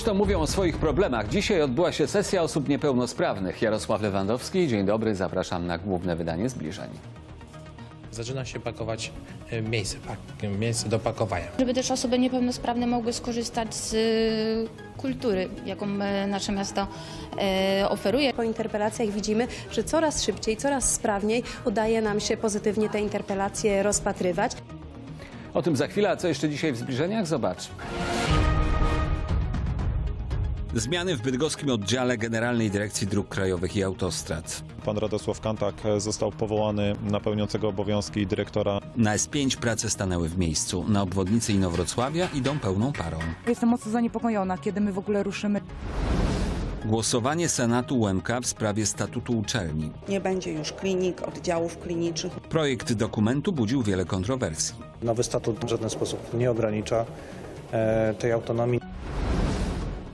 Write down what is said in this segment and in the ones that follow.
Głośno mówią o swoich problemach. Dzisiaj odbyła się sesja osób niepełnosprawnych. Jarosław Lewandowski, dzień dobry, zapraszam na główne wydanie zbliżeń. Zaczyna się pakować e, miejsce, miejsce do pakowania. żeby też osoby niepełnosprawne mogły skorzystać z y, kultury, jaką e, nasze miasto e, oferuje. Po interpelacjach widzimy, że coraz szybciej, coraz sprawniej udaje nam się pozytywnie te interpelacje rozpatrywać. O tym za chwilę, a co jeszcze dzisiaj w zbliżeniach? Zobaczmy. Zmiany w bydgoskim oddziale Generalnej Dyrekcji Dróg Krajowych i Autostrad. Pan Radosław Kantak został powołany na pełniącego obowiązki dyrektora. Na S5 prace stanęły w miejscu. Na obwodnicy Inowrocławia idą pełną parą. Jestem mocno zaniepokojona, kiedy my w ogóle ruszymy. Głosowanie Senatu UMK w sprawie statutu uczelni. Nie będzie już klinik, oddziałów klinicznych. Projekt dokumentu budził wiele kontrowersji. Nowy statut w żaden sposób nie ogranicza e, tej autonomii.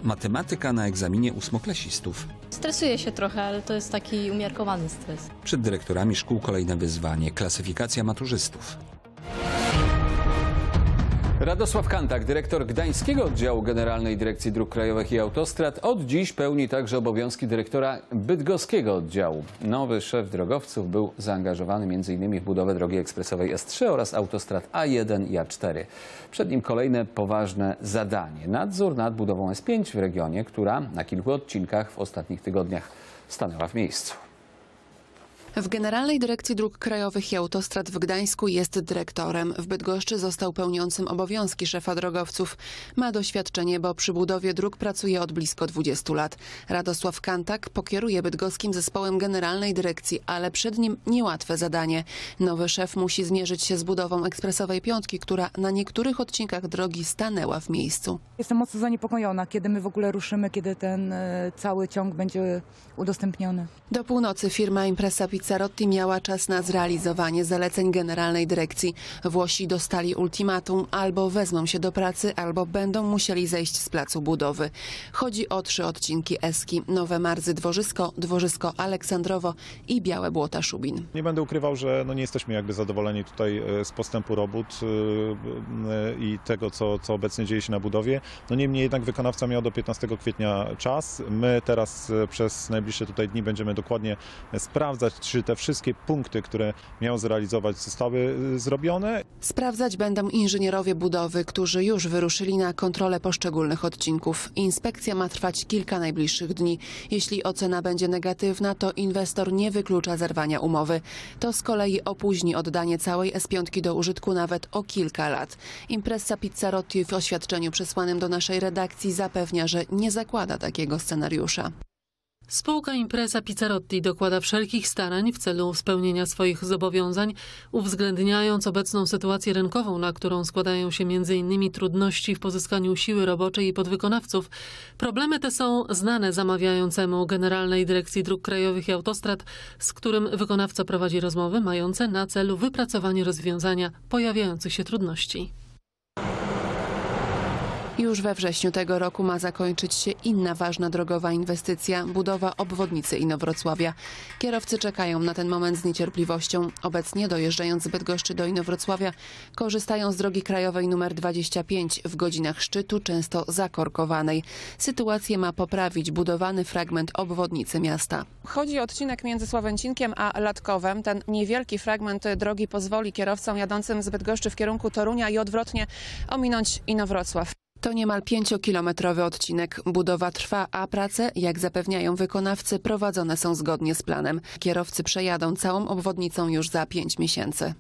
Matematyka na egzaminie ósmoklasistów. Stresuję się trochę, ale to jest taki umiarkowany stres. Przed dyrektorami szkół kolejne wyzwanie klasyfikacja maturzystów. Radosław Kantak, dyrektor Gdańskiego Oddziału Generalnej Dyrekcji Dróg Krajowych i Autostrad, od dziś pełni także obowiązki dyrektora Bydgoskiego Oddziału. Nowy szef drogowców był zaangażowany m.in. w budowę drogi ekspresowej S3 oraz autostrad A1 i A4. Przed nim kolejne poważne zadanie. Nadzór nad budową S5 w regionie, która na kilku odcinkach w ostatnich tygodniach stanęła w miejscu. W Generalnej Dyrekcji Dróg Krajowych i Autostrad w Gdańsku jest dyrektorem. W Bydgoszczy został pełniącym obowiązki szefa drogowców. Ma doświadczenie, bo przy budowie dróg pracuje od blisko 20 lat. Radosław Kantak pokieruje bydgoskim zespołem Generalnej Dyrekcji, ale przed nim niełatwe zadanie. Nowy szef musi zmierzyć się z budową ekspresowej piątki, która na niektórych odcinkach drogi stanęła w miejscu. Jestem mocno zaniepokojona, kiedy my w ogóle ruszymy, kiedy ten e, cały ciąg będzie udostępniony. Do północy firma Impresa Pizzarotti miała czas na zrealizowanie zaleceń Generalnej Dyrekcji. Włosi dostali ultimatum albo wezmą się do pracy, albo będą musieli zejść z placu budowy. Chodzi o trzy odcinki Eski, Nowe Marzy Dworzysko, Dworzysko Aleksandrowo i Białe Błota Szubin. Nie będę ukrywał, że no nie jesteśmy jakby zadowoleni tutaj e, z postępu robót e, e, i tego, co, co obecnie dzieje się na budowie. No niemniej jednak wykonawca miał do 15 kwietnia czas. My teraz przez najbliższe tutaj dni będziemy dokładnie sprawdzać, czy te wszystkie punkty, które miał zrealizować, zostały e, zrobione. Sprawdzać będą inżynierowie budowy, którzy już wyruszyli na kontrolę poszczególnych odcinków. Inspekcja ma trwać kilka najbliższych dni. Jeśli ocena będzie negatywna, to inwestor nie wyklucza zerwania umowy. To z kolei opóźni oddanie całej S5 do użytku nawet o kilka lat. Impresa Pizzarotti w oświadczeniu przesłanym do naszej redakcji zapewnia, że nie zakłada takiego scenariusza. Spółka Impresa Pizzarotti dokłada wszelkich starań w celu spełnienia swoich zobowiązań, uwzględniając obecną sytuację rynkową, na którą składają się m.in. trudności w pozyskaniu siły roboczej i podwykonawców. Problemy te są znane zamawiającemu Generalnej Dyrekcji Dróg Krajowych i Autostrad, z którym wykonawca prowadzi rozmowy mające na celu wypracowanie rozwiązania pojawiających się trudności. Już we wrześniu tego roku ma zakończyć się inna ważna drogowa inwestycja budowa obwodnicy Inowrocławia. Kierowcy czekają na ten moment z niecierpliwością. Obecnie dojeżdżając z Bydgoszczy do Inowrocławia korzystają z drogi krajowej nr 25 w godzinach szczytu, często zakorkowanej. Sytuację ma poprawić budowany fragment obwodnicy miasta. Chodzi o odcinek między Sławęcinkiem a Latkowem. Ten niewielki fragment drogi pozwoli kierowcom jadącym z Bydgoszczy w kierunku Torunia i odwrotnie ominąć Inowrocław. To niemal pięciokilometrowy odcinek. Budowa trwa, a prace, jak zapewniają wykonawcy, prowadzone są zgodnie z planem. Kierowcy przejadą całą obwodnicą już za pięć miesięcy.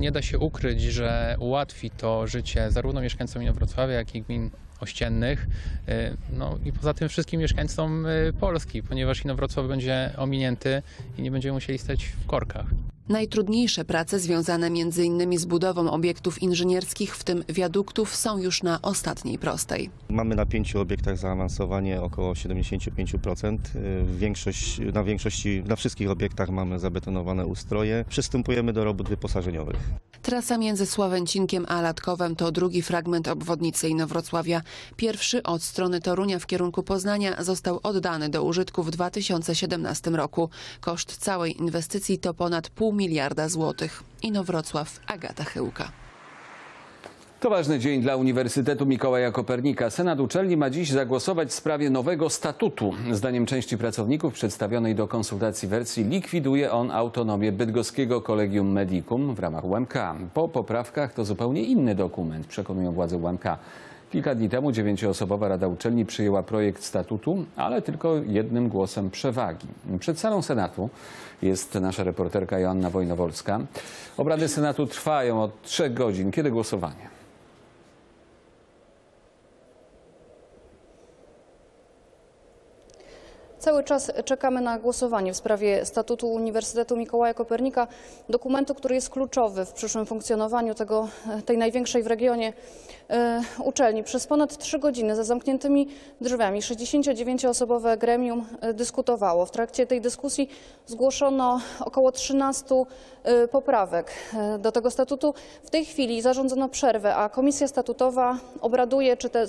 Nie da się ukryć, że ułatwi to życie zarówno mieszkańcom Inowrocławia, jak i gmin ościennych, y, no i poza tym wszystkim mieszkańcom y, Polski, ponieważ Inowrocław będzie ominięty i nie będziemy musieli stać w korkach. Najtrudniejsze prace związane m.in. z budową obiektów inżynierskich, w tym wiaduktów, są już na ostatniej prostej. Mamy na pięciu obiektach zaawansowanie około 75%. Y, Większość, na większości, na wszystkich obiektach mamy zabetonowane ustroje. Przystępujemy do robót wyposażeniowych. Trasa między Sławęcinkiem a Latkowem to drugi fragment obwodnicy Inowrocławia. Pierwszy od strony Torunia w kierunku Poznania został oddany do użytku w 2017 roku. Koszt całej inwestycji to ponad pół miliarda złotych. Inowrocław, Agata Chyłka. To ważny dzień dla Uniwersytetu Mikołaja Kopernika. Senat uczelni ma dziś zagłosować w sprawie nowego statutu. Zdaniem części pracowników przedstawionej do konsultacji wersji likwiduje on autonomię bydgoskiego Collegium Medicum w ramach UMK. Po poprawkach to zupełnie inny dokument, przekonują władze UMK. Kilka dni temu dziewięcioosobowa Rada Uczelni przyjęła projekt statutu, ale tylko jednym głosem przewagi. Przed salą Senatu jest nasza reporterka Joanna Wojnowolska. Obrady Senatu trwają od trzech godzin. Kiedy głosowanie? Cały czas czekamy na głosowanie w sprawie statutu Uniwersytetu Mikołaja Kopernika, dokumentu, który jest kluczowy w przyszłym funkcjonowaniu tego, tej największej w regionie e, uczelni. Przez ponad trzy godziny za zamkniętymi drzwiami 69-osobowe gremium e, dyskutowało. W trakcie tej dyskusji zgłoszono około 13 e, poprawek e, do tego statutu. W tej chwili zarządzono przerwę, a komisja statutowa obraduje, czy te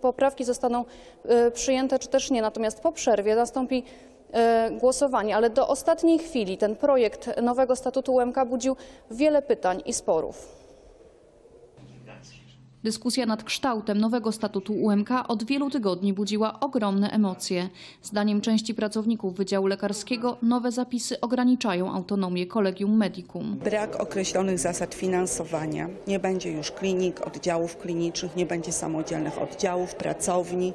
poprawki zostaną e, przyjęte, czy też nie. Natomiast po przerwie nastąpi e, głosowanie, ale do ostatniej chwili ten projekt nowego statutu UMK budził wiele pytań i sporów. Dyskusja nad kształtem nowego statutu UMK od wielu tygodni budziła ogromne emocje. Zdaniem części pracowników Wydziału Lekarskiego nowe zapisy ograniczają autonomię Collegium Medicum. Brak określonych zasad finansowania. Nie będzie już klinik, oddziałów klinicznych, nie będzie samodzielnych oddziałów, pracowni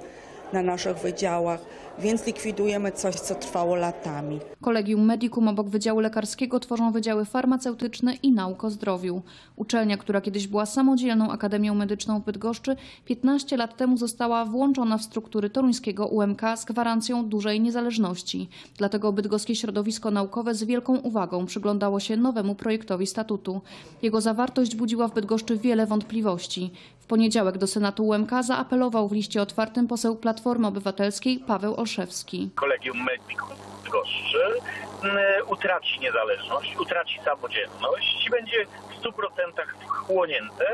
na naszych wydziałach, więc likwidujemy coś, co trwało latami. Collegium Medicum obok Wydziału Lekarskiego tworzą wydziały farmaceutyczne i nauk o zdrowiu. Uczelnia, która kiedyś była samodzielną Akademią Medyczną w Bydgoszczy, 15 lat temu została włączona w struktury toruńskiego UMK z gwarancją dużej niezależności. Dlatego bydgoskie środowisko naukowe z wielką uwagą przyglądało się nowemu projektowi statutu. Jego zawartość budziła w Bydgoszczy wiele wątpliwości. Poniedziałek do Senatu UMK zaapelował w liście otwartym poseł Platformy Obywatelskiej Paweł Olszewski. Kolegium Medicum w Bydgoszczy mm, utraci niezależność, utraci samodzielność i będzie w 100% wchłonięte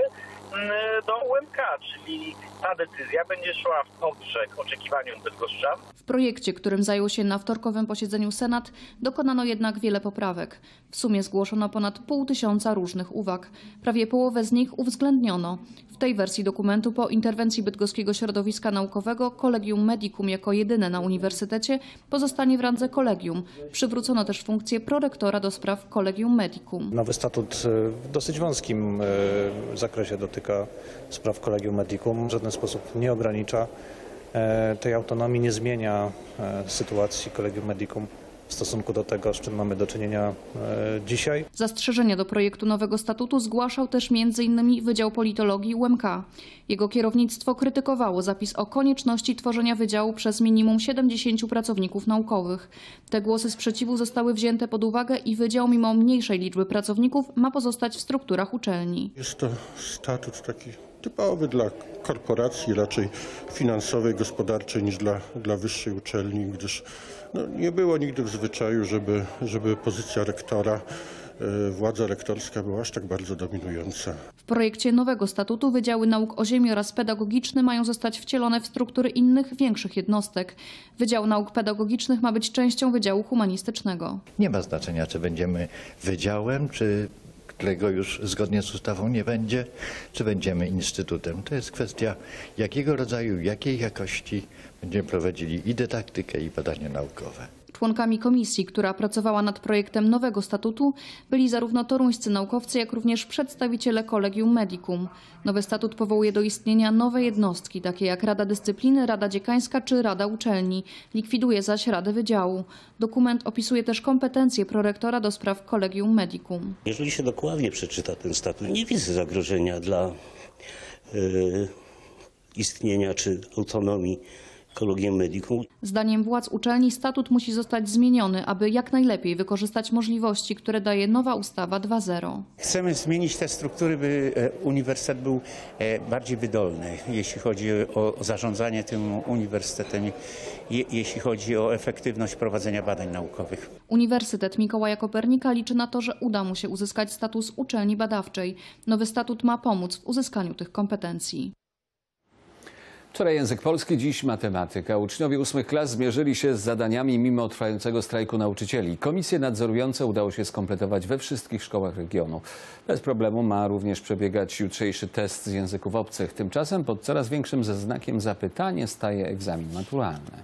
mm, do UMK, czyli ta decyzja będzie szła w poprzek oczekiwaniom bydgoszczan. W projekcie, którym zajął się na wtorkowym posiedzeniu Senat, dokonano jednak wiele poprawek. W sumie zgłoszono ponad pół tysiąca różnych uwag. Prawie połowę z nich uwzględniono. Tej wersji dokumentu po interwencji bydgoskiego środowiska naukowego Collegium Medicum jako jedyne na uniwersytecie pozostanie w randze kolegium. Przywrócono też funkcję prorektora do spraw Collegium Medicum. Nowy statut e, w dosyć wąskim e, zakresie dotyka spraw Collegium Medicum. W żaden sposób nie ogranicza e, tej autonomii, nie zmienia sytuacji Collegium Medicum w stosunku do tego, z czym mamy do czynienia e, dzisiaj. Zastrzeżenia do projektu nowego statutu zgłaszał też m.in. Wydział Politologii UMK. Jego kierownictwo krytykowało zapis o konieczności tworzenia wydziału przez minimum 70 pracowników naukowych. Te głosy sprzeciwu zostały wzięte pod uwagę i wydział mimo mniejszej liczby pracowników ma pozostać w strukturach uczelni. Jest to statut taki typowy dla korporacji, raczej finansowej, gospodarczej niż dla, dla wyższej uczelni, gdyż no, nie było nigdy w zwyczaju, żeby, żeby pozycja rektora, e, władza rektorska była aż tak bardzo dominująca. W projekcie nowego statutu Wydziały Nauk o Ziemi oraz Pedagogiczny mają zostać wcielone w struktury innych, większych jednostek. Wydział Nauk Pedagogicznych ma być częścią Wydziału Humanistycznego. Nie ma znaczenia, czy będziemy wydziałem, czy którego już zgodnie z ustawą nie będzie, czy będziemy instytutem. To jest kwestia jakiego rodzaju, jakiej jakości będziemy prowadzili i dydaktykę, i badania naukowe. Członkami komisji, która pracowała nad projektem nowego statutu, byli zarówno toruńscy naukowcy, jak również przedstawiciele Collegium Medicum. Nowy statut powołuje do istnienia nowe jednostki, takie jak Rada Dyscypliny, Rada Dziekańska czy Rada Uczelni. Likwiduje zaś Radę Wydziału. Dokument opisuje też kompetencje prorektora do spraw Collegium Medicum. Jeżeli się dokładnie przeczyta ten statut, nie widzę zagrożenia dla y, istnienia czy autonomii. Zdaniem władz uczelni statut musi zostać zmieniony, aby jak najlepiej wykorzystać możliwości, które daje nowa ustawa 2.0. Chcemy zmienić te struktury, by e, uniwersytet był e, bardziej wydolny, jeśli chodzi o zarządzanie tym uniwersytetem, je, jeśli chodzi o efektywność prowadzenia badań naukowych. Uniwersytet Mikołaja Kopernika liczy na to, że uda mu się uzyskać status uczelni badawczej. Nowy statut ma pomóc w uzyskaniu tych kompetencji. Wczoraj język polski, dziś matematyka. Uczniowie ósmych klas zmierzyli się z zadaniami mimo trwającego strajku nauczycieli. Komisje nadzorujące udało się skompletować we wszystkich szkołach regionu. Bez problemu ma również przebiegać jutrzejszy test z języków obcych. Tymczasem pod coraz większym znakiem zapytania staje egzamin maturalny.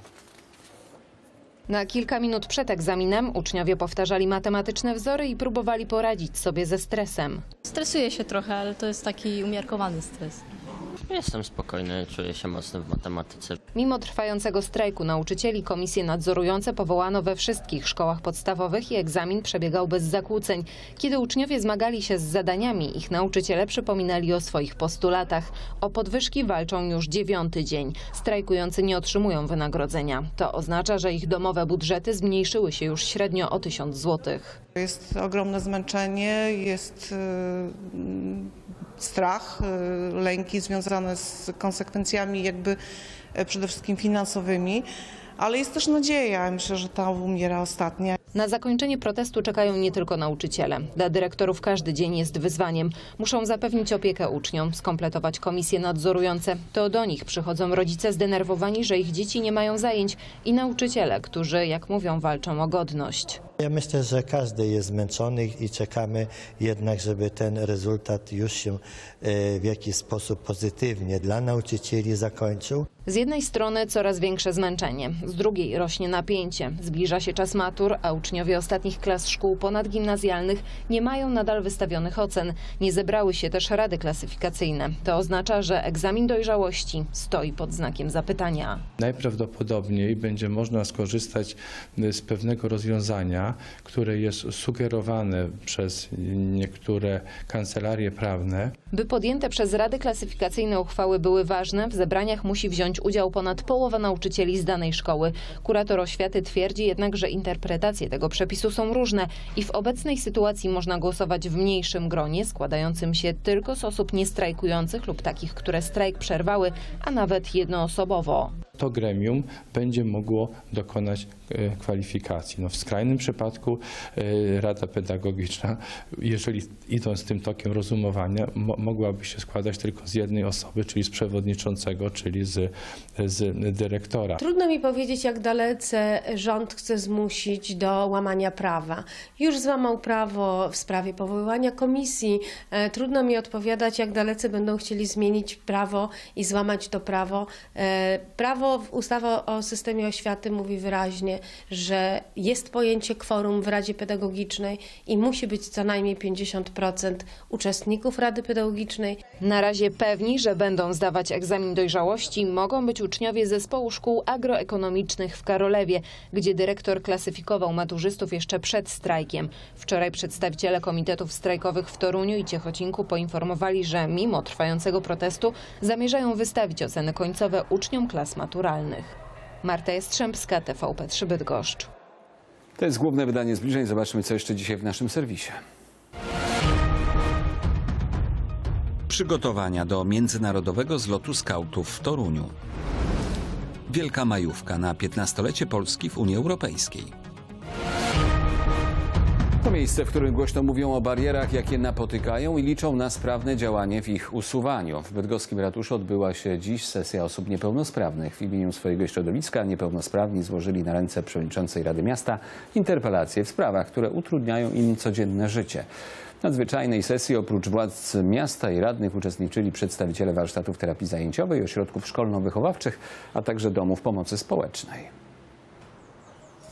Na kilka minut przed egzaminem uczniowie powtarzali matematyczne wzory i próbowali poradzić sobie ze stresem. Stresuję się trochę, ale to jest taki umiarkowany stres. Jestem spokojny, czuję się mocno w matematyce. Mimo trwającego strajku nauczycieli komisje nadzorujące powołano we wszystkich szkołach podstawowych i egzamin przebiegał bez zakłóceń. Kiedy uczniowie zmagali się z zadaniami, ich nauczyciele przypominali o swoich postulatach. O podwyżki walczą już dziewiąty dzień. Strajkujący nie otrzymują wynagrodzenia. To oznacza, że ich domowe budżety zmniejszyły się już średnio o tysiąc złotych. Jest ogromne zmęczenie, jest y, strach, y, lęki związane z konsekwencjami jakby e, przede wszystkim finansowymi, ale jest też nadzieja. Myślę, że ta umiera ostatnia. Na zakończenie protestu czekają nie tylko nauczyciele. Dla dyrektorów każdy dzień jest wyzwaniem. Muszą zapewnić opiekę uczniom, skompletować komisje nadzorujące. To do nich przychodzą rodzice zdenerwowani, że ich dzieci nie mają zajęć i nauczyciele, którzy, jak mówią, walczą o godność. Ja myślę, że każdy jest zmęczony i czekamy jednak, żeby ten rezultat już się e, w jakiś sposób pozytywnie dla nauczycieli zakończył. Z jednej strony coraz większe zmęczenie, z drugiej rośnie napięcie. Zbliża się czas matur, a uczniowie ostatnich klas szkół ponadgimnazjalnych nie mają nadal wystawionych ocen. Nie zebrały się też rady klasyfikacyjne. To oznacza, że egzamin dojrzałości stoi pod znakiem zapytania. Najprawdopodobniej będzie można skorzystać z pewnego rozwiązania, które jest sugerowane przez niektóre kancelarie prawne. By podjęte przez rady klasyfikacyjne uchwały były ważne, w zebraniach musi wziąć udział ponad połowa nauczycieli z danej szkoły. Kurator oświaty twierdzi jednak, że interpretacje tego przepisu są różne i w obecnej sytuacji można głosować w mniejszym gronie, składającym się tylko z osób niestrajkujących lub takich, które strajk przerwały, a nawet jednoosobowo. To gremium będzie mogło dokonać e, kwalifikacji. No w skrajnym przypadku e, Rada Pedagogiczna, jeżeli idąc tym tokiem rozumowania, mo mogłaby się składać tylko z jednej osoby, czyli z przewodniczącego, czyli z, z dyrektora. Trudno mi powiedzieć, jak dalece rząd chce zmusić do łamania prawa. Już złamał prawo w sprawie powoływania komisji. E, Trudno mi odpowiadać, jak dalece będą chcieli zmienić prawo i złamać to prawo. Prawo, ustawa o systemie oświaty mówi wyraźnie, że jest pojęcie kworum w Radzie Pedagogicznej i musi być co najmniej 50% uczestników Rady Pedagogicznej. Na razie pewni, że będą zdawać egzamin dojrzałości, mogą być uczniowie zespołu szkół agroekonomicznych w Karolewie, gdzie dyrektor klasyfikował maturzystów jeszcze przed strajkiem. Wczoraj przedstawiciele komitetów strajkowych w Toruniu i Ciechocinku poinformowali, że mimo trwającego protestu zamierzają wystawić oceny końcowe uczniom klas maturalnych. Marta Jastrzębska, TVP3 Bydgoszcz. To jest główne wydanie zbliżeń. Zobaczmy, co jeszcze dzisiaj w naszym serwisie. Przygotowania do międzynarodowego zlotu skautów w Toruniu. Wielka majówka na 15-lecie Polski w Unii Europejskiej. To miejsce, w którym głośno mówią o barierach, jakie napotykają i liczą na sprawne działanie w ich usuwaniu. W bydgoskim ratuszu odbyła się dziś sesja osób niepełnosprawnych. W imieniu swojego środowiska niepełnosprawni złożyli na ręce przewodniczącej Rady Miasta interpelacje w sprawach, które utrudniają im codzienne życie. W nadzwyczajnej sesji oprócz władz miasta i radnych uczestniczyli przedstawiciele warsztatów terapii zajęciowej, ośrodków szkolno-wychowawczych, a także domów pomocy społecznej.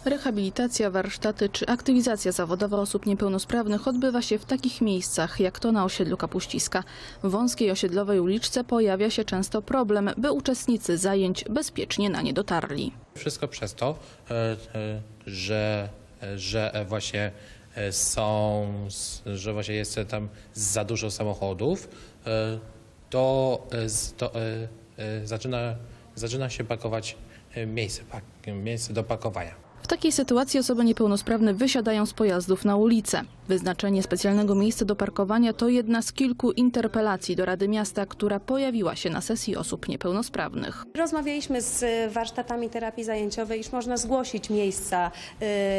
Rehabilitacja, warsztaty czy aktywizacja zawodowa osób niepełnosprawnych odbywa się w takich miejscach jak to na osiedlu Kapuściska. W wąskiej osiedlowej uliczce pojawia się często problem, by uczestnicy zajęć bezpiecznie na nie dotarli. Wszystko przez to, e, e, że, że właśnie e, są, że właśnie jest tam za dużo samochodów, to, to zaczyna, zaczyna się pakować miejsce, miejsce do pakowania. W takiej sytuacji osoby niepełnosprawne wysiadają z pojazdów na ulicę. Wyznaczenie specjalnego miejsca do parkowania to jedna z kilku interpelacji do Rady Miasta, która pojawiła się na sesji osób niepełnosprawnych. Rozmawialiśmy z warsztatami terapii zajęciowej, iż można zgłosić miejsca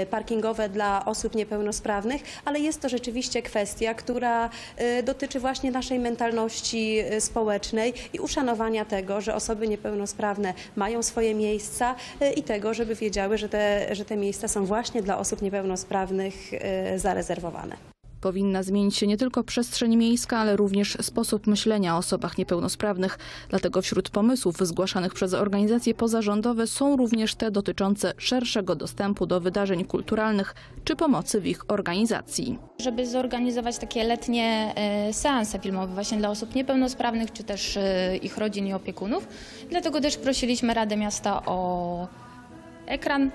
y, parkingowe dla osób niepełnosprawnych, ale jest to rzeczywiście kwestia, która y, dotyczy właśnie naszej mentalności y, społecznej i uszanowania tego, że osoby niepełnosprawne mają swoje miejsca i tego, żeby wiedziały, że te, że te miejsca są właśnie dla osób niepełnosprawnych y, zarezerwowane. Powinna zmienić się nie tylko przestrzeń miejska, ale również sposób myślenia o osobach niepełnosprawnych. Dlatego wśród pomysłów zgłaszanych przez organizacje pozarządowe są również te dotyczące szerszego dostępu do wydarzeń kulturalnych czy pomocy w ich organizacji. żeby zorganizować takie letnie e, seanse filmowe właśnie dla osób niepełnosprawnych, czy też e, ich rodzin i opiekunów. Dlatego też prosiliśmy Radę Miasta o ekran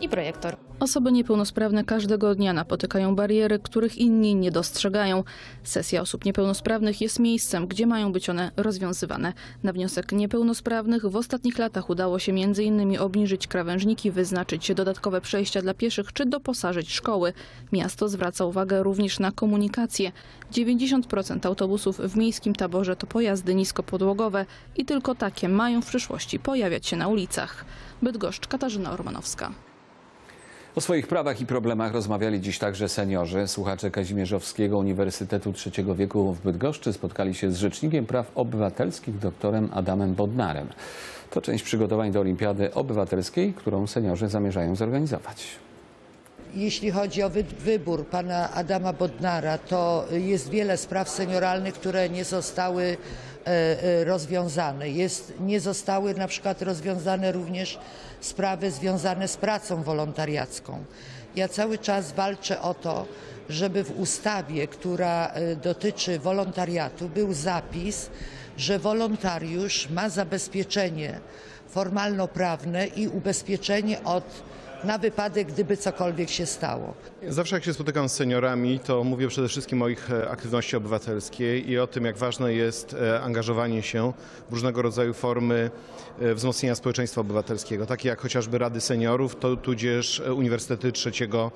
i projektor. Osoby niepełnosprawne każdego dnia napotykają bariery, których inni nie dostrzegają. Sesja osób niepełnosprawnych jest miejscem, gdzie mają być one rozwiązywane. Na wniosek niepełnosprawnych w ostatnich latach udało się m.in. obniżyć krawężniki, wyznaczyć dodatkowe przejścia dla pieszych czy doposażyć szkoły. Miasto zwraca uwagę również na komunikację. 90% autobusów w miejskim taborze to pojazdy niskopodłogowe i tylko takie mają w przyszłości pojawiać się na ulicach. Bydgoszcz, Katarzyna Ormanowska. O swoich prawach i problemach rozmawiali dziś także seniorzy. Słuchacze Kazimierzowskiego Uniwersytetu Trzeciego Wieku w Bydgoszczy spotkali się z Rzecznikiem Praw Obywatelskich doktorem Adamem Bodnarem. To część przygotowań do Olimpiady Obywatelskiej, którą seniorzy zamierzają zorganizować. Jeśli chodzi o wy- wybór pana Adama Bodnara, to jest wiele spraw senioralnych, które nie zostały e, e, rozwiązane. Jest, nie zostały na przykład rozwiązane również sprawy związane z pracą wolontariacką. Ja cały czas walczę o to, żeby w ustawie, która e, dotyczy wolontariatu, był zapis, że wolontariusz ma zabezpieczenie formalno-prawne i ubezpieczenie od na wypadek, gdyby cokolwiek się stało. Zawsze jak się spotykam z seniorami, to mówię przede wszystkim o ich e, aktywności obywatelskiej i o tym, jak ważne jest e, angażowanie się w różnego rodzaju formy e, wzmocnienia społeczeństwa obywatelskiego, takie jak chociażby Rady Seniorów, to tudzież Uniwersytety Trzeciego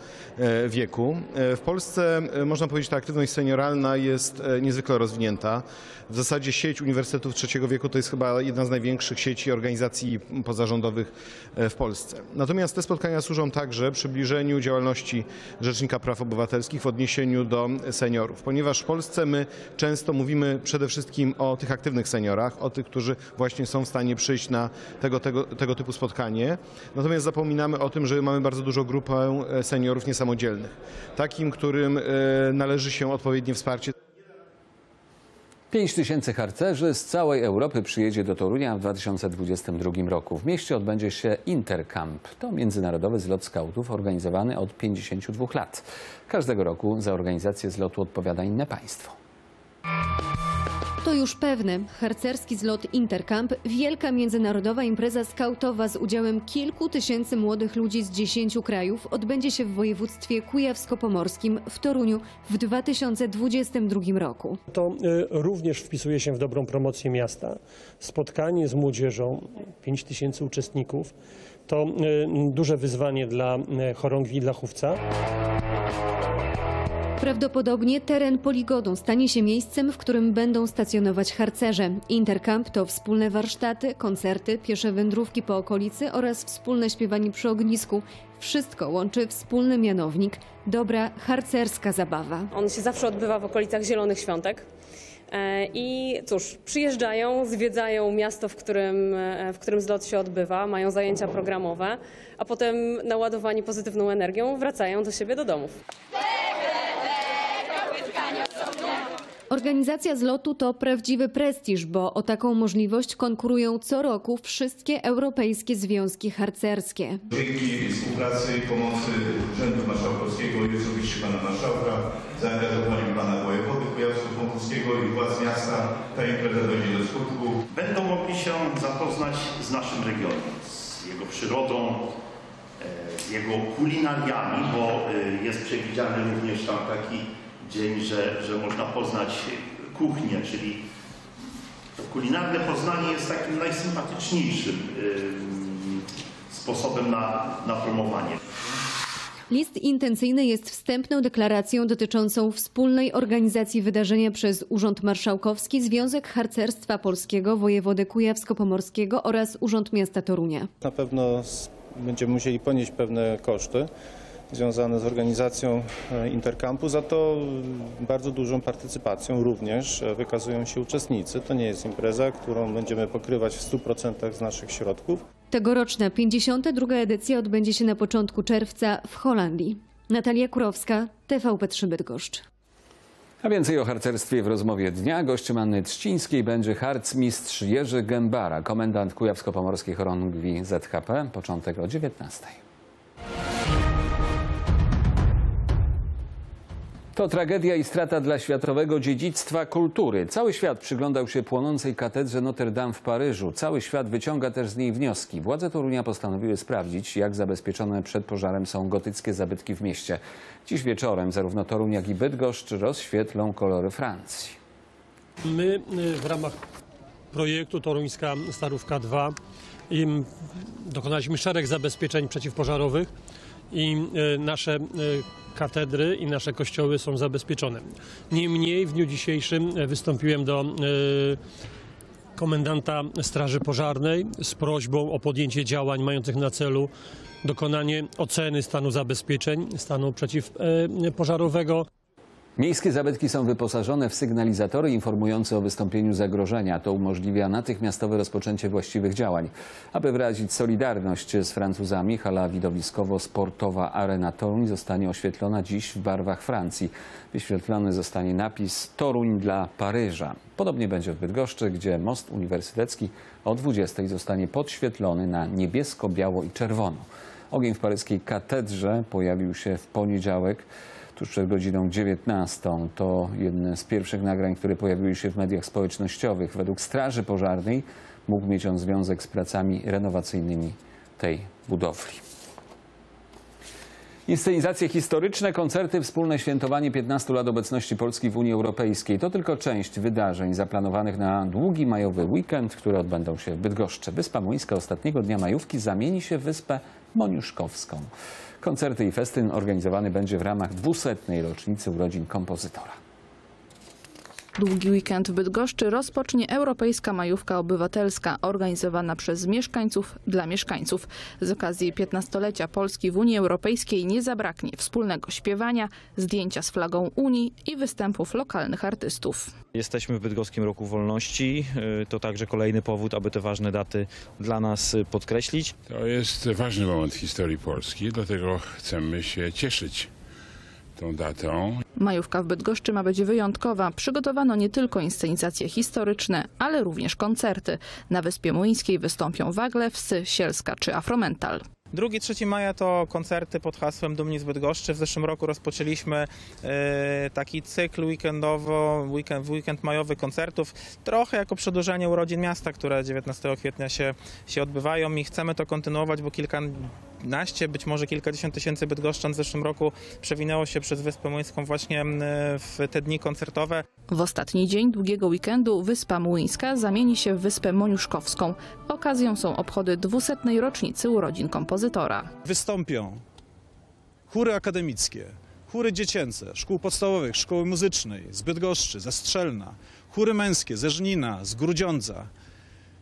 Wieku. W Polsce można powiedzieć, ta aktywność senioralna jest niezwykle rozwinięta. W zasadzie sieć Uniwersytetów Trzeciego Wieku to jest chyba jedna z największych sieci organizacji pozarządowych w Polsce. Natomiast te spotkania służą także przybliżeniu działalności Rzecznika Praw Obywatelskich w odniesieniu do seniorów, ponieważ w Polsce my często mówimy przede wszystkim o tych aktywnych seniorach, o tych, którzy właśnie są w stanie przyjść na tego, tego, tego typu spotkanie. Natomiast zapominamy o tym, że mamy bardzo dużą grupę seniorów niesamodzielnych, takim, którym e, należy się odpowiednie wsparcie. 5 tysięcy harcerzy z całej Europy przyjedzie do Torunia w 2022 roku. W mieście odbędzie się Intercamp. To międzynarodowy zlot skautów organizowany od 52 lat. Każdego roku za organizację zlotu odpowiada inne państwo. To już pewne. Harcerski zlot Intercamp, wielka międzynarodowa impreza skautowa z udziałem kilku tysięcy młodych ludzi z dziesięciu krajów odbędzie się w województwie kujawsko-pomorskim w Toruniu w 2022 roku. To y, również wpisuje się w dobrą promocję miasta. Spotkanie z młodzieżą, 5 tysięcy uczestników, to y, duże wyzwanie dla y, chorągwi i dla chówca. Prawdopodobnie teren poligonu stanie się miejscem, w którym będą stacjonować harcerze. Intercamp to wspólne warsztaty, koncerty, piesze wędrówki po okolicy oraz wspólne śpiewanie przy ognisku. Wszystko łączy wspólny mianownik dobra harcerska zabawa. On się zawsze odbywa w okolicach Zielonych Świątek. E, I cóż, przyjeżdżają, zwiedzają miasto, w którym, e, w którym zlot się odbywa, mają zajęcia programowe, a potem naładowani pozytywną energią wracają do siebie do domów. Organizacja zlotu to prawdziwy prestiż, bo o taką możliwość konkurują co roku wszystkie europejskie związki harcerskie. Dzięki współpracy i pomocy Urzędu Marszałkowskiego i osobiście Pana Marszałka, zaangażowaniu Pana Wojewody Kujawsko-Pomorskiego i władz miasta ta impreza dojdzie do skutku. Będą mogli się zapoznać z naszym regionem, z jego przyrodą, e, z jego kulinariami, bo e, jest przewidziany również tam taki dzień, że, że można poznać kuchnię, czyli to kulinarne poznanie jest takim najsympatyczniejszym ym, sposobem na, na promowanie. List intencyjny jest wstępną deklaracją dotyczącą wspólnej organizacji wydarzenia przez Urząd Marszałkowski, Związek Harcerstwa Polskiego, Wojewodę Kujawsko-Pomorskiego oraz Urząd Miasta Torunia. Na pewno będziemy musieli ponieść pewne koszty związane z organizacją e, Interkampu, za to bardzo dużą partycypacją również e, wykazują się uczestnicy. To nie jest impreza, którą będziemy pokrywać w 100% z naszych środków. Tegoroczna 52. edycja odbędzie się na początku czerwca w Holandii. Natalia Kurowska, TVP3 Bydgoszcz. A więcej o harcerstwie w rozmowie dnia. Gościem Anny Trzcińskiej będzie harcmistrz Jerzy Gębara, komendant Kujawsko-Pomorskiej Chorągwi ZHP. Początek o 19. To tragedia i strata dla światowego dziedzictwa kultury. Cały świat przyglądał się płonącej katedrze Notre Dame w Paryżu. Cały świat wyciąga też z niej wnioski. Władze Torunia postanowiły sprawdzić, jak zabezpieczone przed pożarem są gotyckie zabytki w mieście. Dziś wieczorem zarówno Toruń, jak i Bydgoszcz rozświetlą kolory Francji. My y, w ramach projektu Toruńska Starówka 2 im dokonaliśmy szereg zabezpieczeń przeciwpożarowych i y, nasze y, katedry i nasze kościoły są zabezpieczone. Niemniej w dniu dzisiejszym y, wystąpiłem do komendanta Straży Pożarnej z prośbą o podjęcie działań mających na celu dokonanie oceny stanu zabezpieczeń, stanu przeciwpożarowego. Miejskie zabytki są wyposażone w sygnalizatory informujące o wystąpieniu zagrożenia. To umożliwia natychmiastowe rozpoczęcie właściwych działań. Aby wyrazić solidarność z Francuzami, hala widowiskowo-sportowa Arena Toruń zostanie oświetlona dziś w barwach Francji. Wyświetlony zostanie napis Toruń dla Paryża. Podobnie będzie w Bydgoszczy, gdzie most uniwersytecki o 20 zostanie podświetlony na niebiesko, biało i czerwono. Ogień w paryskiej katedrze pojawił się w poniedziałek tuż przed godziną 19. To jedne z pierwszych nagrań, które pojawiły się w mediach społecznościowych. Według Straży Pożarnej mógł mieć on związek z pracami renowacyjnymi tej budowli. Inscenizacje historyczne, koncerty, wspólne świętowanie 15 lat obecności Polski w Unii Europejskiej to tylko część wydarzeń zaplanowanych na długi majowy weekend, które odbędą się w Bydgoszczy. Wyspa Młyńska ostatniego dnia majówki zamieni się w Wyspę Moniuszkowską. Koncerty i festyn organizowany będzie w ramach 200. rocznicy urodzin kompozytora. Długi weekend w Bydgoszczy rozpocznie Europejska Majówka Obywatelska, organizowana przez mieszkańców dla mieszkańców. Z okazji 15-lecia Polski w Unii Europejskiej nie zabraknie wspólnego śpiewania, zdjęcia z flagą Unii i występów lokalnych artystów. Jesteśmy w Bydgoskim Roku Wolności. Y, To także kolejny powód, aby te ważne daty dla nas y, podkreślić. To jest ważny moment w historii Polski, dlatego chcemy się cieszyć tą datą. Majówka w Bydgoszczy ma być wyjątkowa. Przygotowano nie tylko inscenizacje historyczne, ale również koncerty. Na Wyspie Młyńskiej wystąpią Waglewscy, Sielska czy Afromental. 2-3 maja to koncerty pod hasłem Dumni z Bydgoszczy. W zeszłym roku rozpoczęliśmy e, taki cykl weekendowo, weekend, weekend majowy koncertów, trochę jako przedłużenie urodzin miasta, które 19 kwietnia się, się odbywają i chcemy to kontynuować, bo kilkanaście, być może kilkadziesiąt tysięcy bydgoszczan w zeszłym roku przewinęło się przez Wyspę Młyńską właśnie e, w te dni koncertowe. W ostatni dzień długiego weekendu Wyspa Młyńska zamieni się w Wyspę Moniuszkowską. Okazją są obchody 200. rocznicy urodzin kompozytora. Wystąpią chóry akademickie, chóry dziecięce, szkół podstawowych, szkoły muzycznej z Bydgoszczy, ze Strzelna, chóry męskie ze Żnina, z Grudziądza.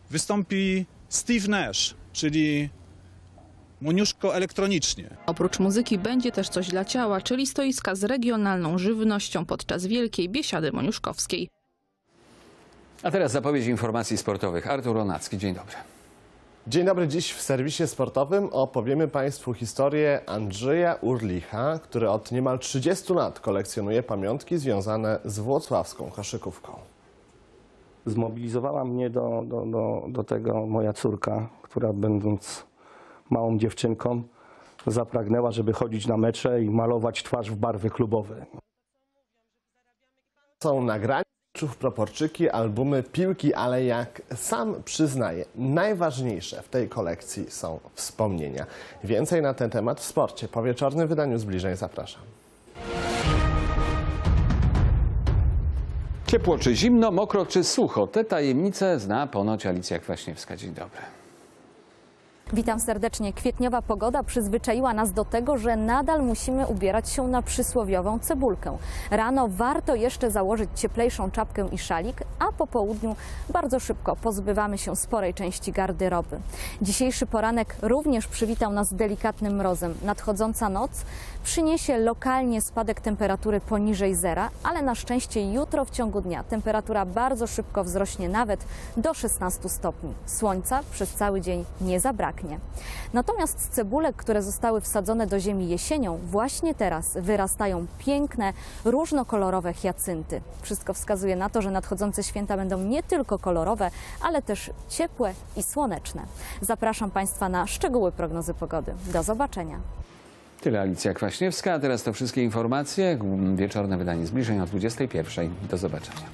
Wystąpi Steve Nash, czyli Moniuszko elektronicznie. Oprócz muzyki będzie też coś dla ciała, czyli stoiska z regionalną żywnością podczas Wielkiej Biesiady Moniuszkowskiej. A teraz zapowiedź informacji sportowych. Artur Ronacki, dzień dobry. Dzień dobry, dziś w serwisie sportowym opowiemy Państwu historię Andrzeja Urlicha, który od niemal 30 lat kolekcjonuje pamiątki związane z włocławską kaszykówką. Zmobilizowała mnie do, do, do, do tego moja córka, która będąc małą dziewczynką zapragnęła, żeby chodzić na mecze i malować twarz w barwy klubowe. Są nagrania, meczów, proporczyki, albumy, piłki, ale jak sam przyznaje, najważniejsze w tej kolekcji są wspomnienia. Więcej na ten temat w sporcie. Po wieczornym wydaniu zbliżeń zapraszam. Ciepło czy zimno, mokro czy sucho? Te tajemnice zna ponoć Alicja Kwaśniewska. Dzień dobry. Witam serdecznie. Kwietniowa pogoda przyzwyczaiła nas do tego, że nadal musimy ubierać się na przysłowiową cebulkę. Rano warto jeszcze założyć cieplejszą czapkę i szalik, a po południu bardzo szybko pozbywamy się sporej części garderoby. Dzisiejszy poranek również przywitał nas delikatnym mrozem. Nadchodząca noc przyniesie lokalnie spadek temperatury poniżej zera, ale na szczęście jutro w ciągu dnia temperatura bardzo szybko wzrośnie nawet do 16 stopni. Słońca przez cały dzień nie zabraknie. Natomiast z cebulek, które zostały wsadzone do ziemi jesienią, właśnie teraz wyrastają piękne, różnokolorowe hiacynty. Wszystko wskazuje na to, że nadchodzące święta będą nie tylko kolorowe, ale też ciepłe i słoneczne. Zapraszam Państwa na szczegóły prognozy pogody. Do zobaczenia. Tyle Alicja Kwaśniewska, a teraz to wszystkie informacje. Wieczorne wydanie zbliżeń o 21. Do zobaczenia.